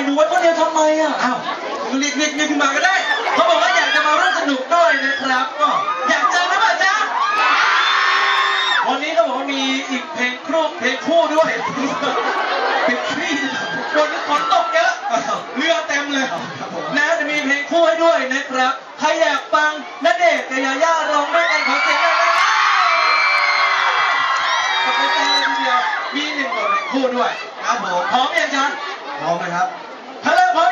ล่อยหนูไว้คนเดียวทำไมอะอ้าวเรียกเรียกเรียกขึ้นมาก็ได้ เขาบอกว่าอยากจะมาร่วมสนุกด้วยนะครับ ก็อยากเจอไหมป่ะจ๊ะวันนี้เขาบอกว่ามีอีกเพลงครูเพลงคู่ด้วยเป็นครีมฝนฝนตกเยอะเรือเต็มเลยครับผมนะจะมีเพลงคู่ให้ด้วยนะครับใครอยากฟังณเดชน์กับยาย่าร้องด้วยกันขอเสียงหน่อยนะขอบคุณเลยทีเดียวมีหนึ่งบทเพลงคู่ด้วยครับผมพร้อมยังจ๊ะพร้อมไหมครับ Hello,